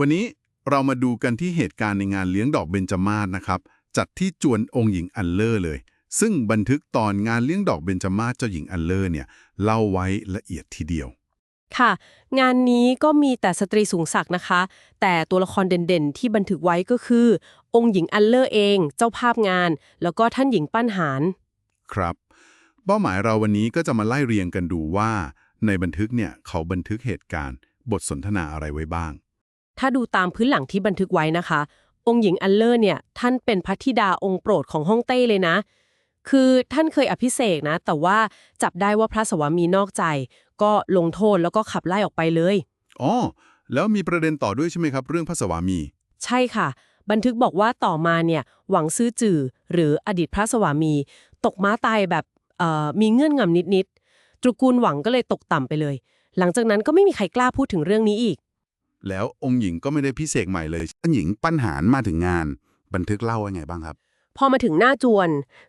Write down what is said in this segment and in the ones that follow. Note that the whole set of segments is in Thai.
วันนี้เรามาดูกันที่เหตุการณ์ในงานเลี้ยงดอกเบญจมาศนะครับ จัดที่จวนองค์หญิงอัลเลอร์เลย ซึ่งบันทึกตอนงานเลี้ยงดอกเบญจมาศเจ้าหญิงอัลเลอร์เนี่ยเล่าไว้ละเอียดทีเดียว ค่ะ งานนี้ก็มีแต่สตรีสูงศักดิ์นะคะ แต่ตัวละครเด่นๆ ที่บันทึกไว้ก็คือ องค์หญิงอัลเลอร์เอง เจ้าภาพงาน แล้วก็ท่านหญิงปั้นหารครับ เป้าหมายเราวันนี้ก็จะมาไล่เรียงกันดูว่า ในบันทึกเนี่ยเขาบันทึกเหตุการณ์ บทสนทนาอะไรไว้บ้าง ถ้าดูตามพื้นหลังที่บันทึกไว้นะคะ องค์หญิงอัลเลอร์เนี่ยท่านเป็นพระธิดาองค์โปรดของฮ่องเต้เลยนะ คือท่านเคยอภิเษกนะ แต่ว่าจับได้ว่าพระสวามีนอกใจ ก็ลงโทษแล้วก็ขับไล่ออกไปเลยอ๋อแล้วมีประเด็นต่อด้วยใช่ไหมครับ เรื่องพระสวามี ใช่ค่ะ บันทึกบอกว่าต่อมาเนี่ยหวังซื้อจื่อหรืออดีตพระสวามี ตกม้าตายแบบเอ่อมีเงื่อนงำนิดๆตระกูลหวังก็เลยตกต่ำไปเลย หลังจากนั้นก็ไม่มีใครกล้าพูดถึงเรื่องนี้อีก แล้วองค์หญิงก็ไม่ได้พิเศษใหม่เลยท่านหญิงปั้นหารมาถึงงาน บันทึกเล่าว่าไงบ้างครับ พอมาถึงหน้าจวน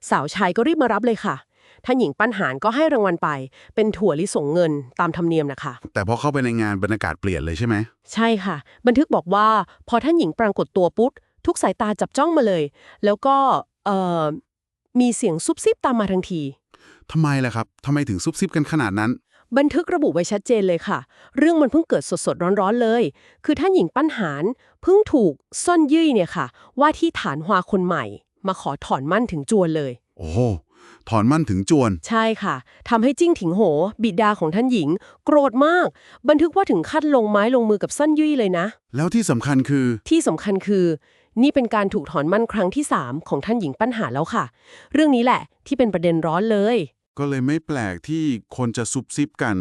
สาวชายก็รีบมารับเลยค่ะ ท่านหญิงปั้นหารก็ให้รางวัลไป เป็นถั่วลิสงเงินตามธรรมเนียมนะคะ แต่พอเข้าไปในงานบรรยากาศเปลี่ยนเลยใช่ไหมใช่ค่ะ บันทึกบอกว่าพอท่านหญิงปรากฏตัวปุ๊บทุกสายตาจับจ้องมาเลย แล้วก็เอ่อมีเสียงซุบซิบตามมาทันทีทำไมล่ะครับทำไมถึงซุบซิบกันขนาดนั้น บันทึกระบุไว้ชัดเจนเลยค่ะ เรื่องมันเพิ่งเกิดสดๆ ร้อนๆเลย คือท่านหญิงปั้นหารเพิ่งถูกซ่อนยี่เนี่ยค่ะ ว่าที่ฐานฮวาคนใหม่ มาขอถอนมั่นถึงจวนเลย โอ้โหถอนมั่นถึงจวน ใช่ค่ะทำให้จิ้งถิงโห บิดาของท่านหญิง โกรธมาก บันทึกว่าถึงขั้นลงไม้ลงมือกับซ่อนยี่เลยนะ แล้วที่สำคัญคือ ที่สำคัญคือ นี่เป็นการถูกถอนมั่นครั้งที่ 3 ของท่านหญิงปั้นหารแล้วค่ะ เรื่องนี้แหละที่เป็นประเด็นร้อนเลย ก็เลยไม่แปลกที่คนจะซุบซิบกัน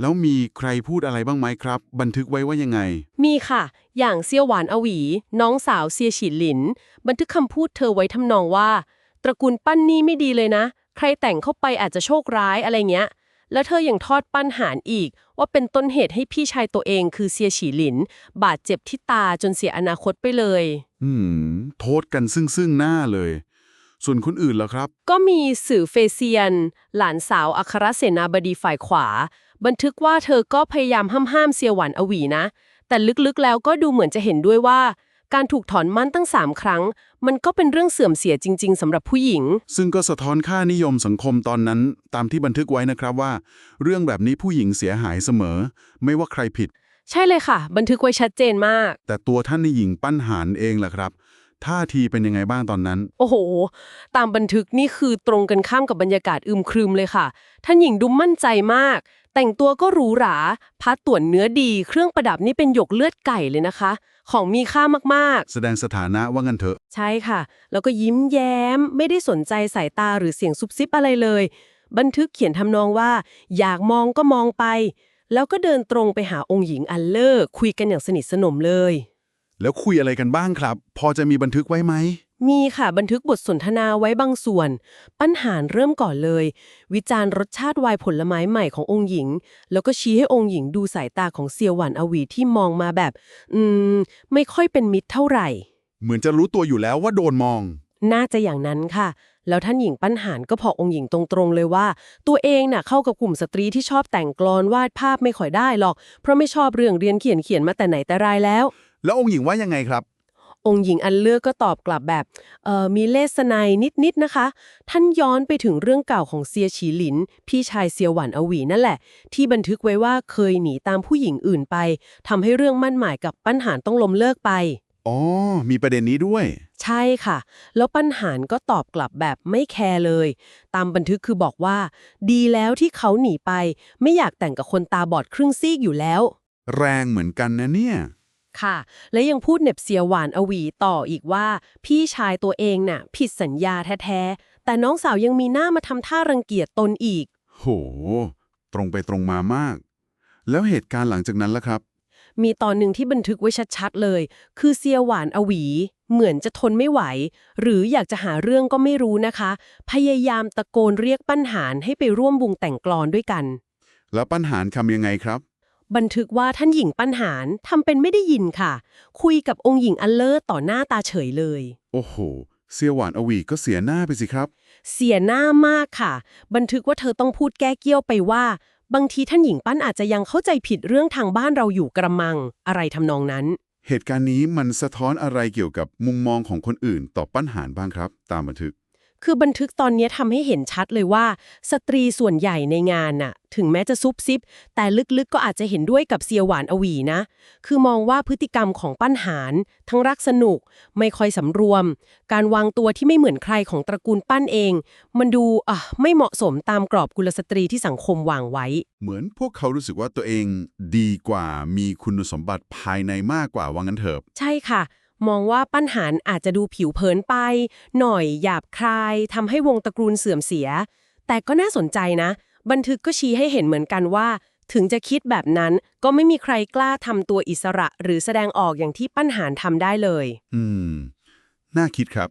แล้วมีใครพูดอะไรบ้างไหมครับ บันทึกไว้ว่ายังไง มีค่ะ อย่างเซียวหวานอวี น้องสาวเซียฉีหลิน บันทึกคำพูดเธอไว้ทำนองว่า ตระกูลปั้นนี่ไม่ดีเลยนะ ใครแต่งเข้าไปอาจจะโชคร้ายอะไรเงี้ย แล้วเธอยังทอดปั้นหารอีก ว่าเป็นต้นเหตุให้พี่ชายตัวเองคือเซียฉีหลิน บาดเจ็บที่ตาจนเสียอนาคตไปเลย อืม โทษกันซึ่งซึ่งหน้าเลย ส่วนคนอื่นล่ะครับ ก็มีสื่อเฟเซียน หลานสาวอัครเสนาบดีฝ่ายขวา บันทึกว่าเธอก็พยายามห้ามห้ามเซียหวันอวีนะ แต่ลึกๆแล้วก็ดูเหมือนจะเห็นด้วยว่า การถูกถอนมั่นตั้งสามครั้ง มันก็เป็นเรื่องเสื่อมเสียจริง ๆสำหรับผู้หญิง ซึ่งก็สะท้อนค่านิยมสังคมตอนนั้น ตามที่บันทึกไว้นะครับว่า เรื่องแบบนี้ผู้หญิงเสียหายเสมอ ไม่ว่าใครผิด ใช่เลยค่ะ บันทึกไว้ชัดเจนมาก แต่ตัวท่านในหญิงปั้นหารเองล่ะครับ ท่าทีเป็นยังไงบ้างตอนนั้น โอ้โห ตามบันทึกนี่คือตรงกันข้ามกับบรรยากาศอึมครึมเลยค่ะ ท่านหญิงดูมั่นใจมาก แต่งตัวก็หรูหราพัดต่วนเนื้อดี เครื่องประดับนี่เป็นหยกเลือดไก่เลยนะคะ ของมีค่ามากแสดงสถานะว่างันเถอะๆใช่ค่ะ แล้วก็ยิ้มแย้ม ไม่ได้สนใจสายตาหรือเสียงซุบซิบอะไรเลย บันทึกเขียนทำนองว่า อยากมองก็มองไป แล้วก็เดินตรงไปหาองค์หญิงอัลเลอร์คุยกันอย่างสนิทสนมเลย แล้วคุยอะไรกันบ้างครับ พอจะมีบันทึกไว้ไหม มีค่ะบันทึกบทสนทนาไว้บางส่วน ปัญหารเริ่มก่อนเลย วิจารณ์รสชาติวายผลไม้ใหม่ขององค์หญิง แล้วก็ชี้ให้องค์หญิงดูสายตาของเซียวหวันอวีที่มองมาแบบ อืม ไม่ค่อยเป็นมิตรเท่าไหร่ เหมือนจะรู้ตัวอยู่แล้วว่าโดนมอง น่าจะอย่างนั้นค่ะ แล้วท่านหญิงปัญหารก็พอกองค์หญิงตรงๆเลยว่า ตัวเองน่ะเข้ากับกลุ่มสตรีที่ชอบแต่งกลอนวาดภาพไม่ค่อยได้หรอก เพราะไม่ชอบเรื่องเรียนเขียนเขียนมาแต่ไหนแต่ไรแล้ว แล้วองค์หญิงว่ายังไงครับ องค์หญิงอันเลือกก็ตอบกลับแบบเอ่อมีเลสไนยนิดๆนะคะ ท่านย้อนไปถึงเรื่องเก่าของเซียฉีหลิน พี่ชายเซียหวันอวีนั่นแหละ ที่บันทึกไว้ว่าเคยหนีตามผู้หญิงอื่นไปทำให้เรื่องมั่นหมายกับปัญหารต้องล้มเลิกไปอ๋อ มีประเด็นนี้ด้วย ใช่ค่ะ แล้วปัญหารก็ตอบกลับแบบไม่แคร์เลย ตามบันทึกคือบอกว่า ดีแล้วที่เขาหนีไป ไม่อยากแต่งกับคนตาบอดครึ่งซีกอยู่แล้ว แรงเหมือนกันนะเนี่ย ค่ะ และยังพูดเหน็บเสียหวานอวีต่ออีกว่า พี่ชายตัวเองน่ะ ผิดสัญญาแท้ๆ แต่น้องสาวยังมีหน้ามาทำท่ารังเกียจตนอีก โห ตรงไปตรงมามาก แล้วเหตุการณ์หลังจากนั้นล่ะครับ มีตอนหนึ่งที่บันทึกไว้ชัดๆเลย คือเซียหวานอวี เหมือนจะทนไม่ไหว หรืออยากจะหาเรื่องก็ไม่รู้นะคะ พยายามตะโกนเรียกปัญหารให้ไปร่วมวงแต่งกลอนด้วยกัน แล้วปัญหารคำยังไงครับ บันทึกว่าท่านหญิงปัญหารทำเป็นไม่ได้ยินค่ะ คุยกับองค์หญิงอัลเลอร์ต่อหน้าตาเฉยเลย โอ้โห เสียหวานอวีก็เสียหน้าไปสิครับ เสียหน้ามากค่ะ บันทึกว่าเธอต้องพูดแก้เกี้ยวไปว่า บางทีท่านหญิงปั้นอาจจะยังเข้าใจผิดเรื่องทางบ้านเราอยู่กระมัง อะไรทำนองนั้น เหตุการณ์นี้มันสะท้อนอะไรเกี่ยวกับมุมมองของคนอื่นต่อปัญหาบ้างครับ ตามบันทึก คือบันทึกตอนนี้ทำให้เห็นชัดเลยว่า สตรีส่วนใหญ่ในงานน่ะ ถึงแม้จะซุบซิบ แต่ลึกๆก็อาจจะเห็นด้วยกับเซียหวานอวีนะ คือมองว่าพฤติกรรมของปั้นหารทั้งรักสนุก ไม่ค่อยสำรวม การวางตัวที่ไม่เหมือนใครของตระกูลปั้นเอง มันดูอะไม่เหมาะสมตามกรอบกุลสตรีที่สังคมวางไว้ เหมือนพวกเขารู้สึกว่าตัวเองดีกว่ามีคุณสมบัติภายในมากกว่าว่างั้นเถอะ ใช่ค่ะ มองว่าปั้นหารอาจจะดูผิวเผินไป หน่อยหยาบคายทำให้วงตระกูลเสื่อมเสีย แต่ก็น่าสนใจนะ บันทึกก็ชี้ให้เห็นเหมือนกันว่า ถึงจะคิดแบบนั้นก็ไม่มีใครกล้าทำตัวอิสระหรือแสดงออกอย่างที่ปั้นหารทำได้เลย อืม น่าคิดครับ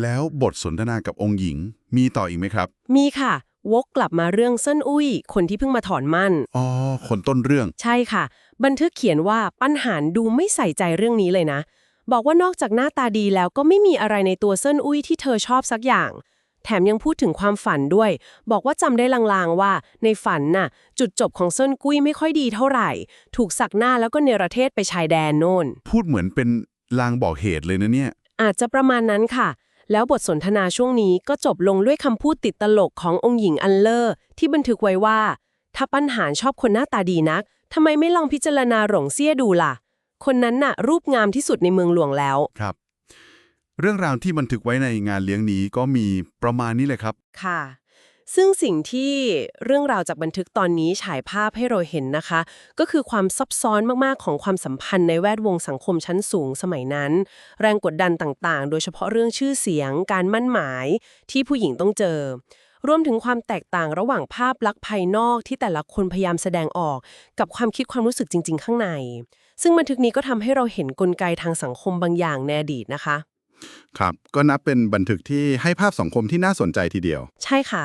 แล้วบทสนทนากับองค์หญิง มีต่ออีกไหมครับ มีค่ะ วกกลับมาเรื่องเส้นอุ้ย คนที่เพิ่งมาถอนมั่น อ๋อ คนต้นเรื่อง ใช่ค่ะ บันทึกเขียนว่าปั้นหารดูไม่ใส่ใจเรื่องนี้เลยนะ บอกว่านอกจากหน้าตาดีแล้วก็ไม่มีอะไรในตัวเส้นอุ้ยที่เธอชอบสักอย่าง แถมยังพูดถึงความฝันด้วย บอกว่าจำได้ลางๆว่า ในฝันน่ะ จุดจบของเส้นกุ้ยไม่ค่อยดีเท่าไหร่ ถูกสักหน้าแล้วก็เนรเทศไปชายแดนโน่น พูดเหมือนเป็นลางบอกเหตุเลยนะเนี่ย อาจจะประมาณนั้นค่ะ แล้วบทสนทนาช่วงนี้ก็จบลงด้วยคำพูดติดตลกขององค์หญิงอันเลอร์ที่บันทึกไว้ว่า ถ้าปัญหารชอบคนหน้าตาดีนักทำไมไม่ลองพิจารณาหลงเซี่ยดูล่ะ คนนั้นน่ะ รูปงามที่สุดในเมืองหลวงแล้ว ครับ เรื่องราวที่บันทึกไว้ในงานเลี้ยงนี้ก็มีประมาณนี้เลยครับ ค่ะ ซึ่งสิ่งที่เรื่องราวจากบันทึกตอนนี้ฉายภาพให้เราเห็นนะคะ ก็คือความซับซ้อนมาก ๆ ของความสัมพันธ์ในแวดวงสังคมชั้นสูงสมัยนั้น แรงกดดันต่างๆ โดยเฉพาะเรื่องชื่อเสียง การมั่นหมายที่ผู้หญิงต้องเจอรวมถึงความแตกต่างระหว่างภาพลักษณ์ภายนอกที่แต่ละคนพยายามแสดงออก กับความคิดความรู้สึกจริง ๆ ข้างใน ซึ่งบันทึกนี้ก็ทำให้เราเห็นกลไกทางสังคมบางอย่างในอดีตนะคะ ครับ ก็นับเป็นบันทึกที่ให้ภาพสังคมที่น่าสนใจทีเดียว ใช่ค่ะ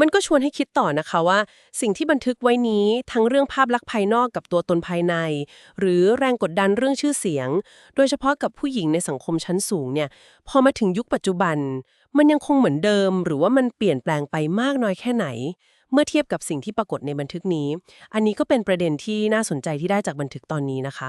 มันก็ชวนให้คิดต่อนะคะว่า สิ่งที่บันทึกไว้นี้ทั้งเรื่องภาพลักษณ์ภายนอกกับตัวตนภายใน หรือแรงกดดันเรื่องชื่อเสียง โดยเฉพาะกับผู้หญิงในสังคมชั้นสูงเนี่ย พอมาถึงยุคปัจจุบัน มันยังคงเหมือนเดิม หรือว่ามันเปลี่ยนแปลงไปมากน้อยแค่ไหนเมื่อเทียบกับสิ่งที่ปรากฏในบันทึกนี้ อันนี้ก็เป็นประเด็นที่น่าสนใจที่ได้จากบันทึกตอนนี้นะคะ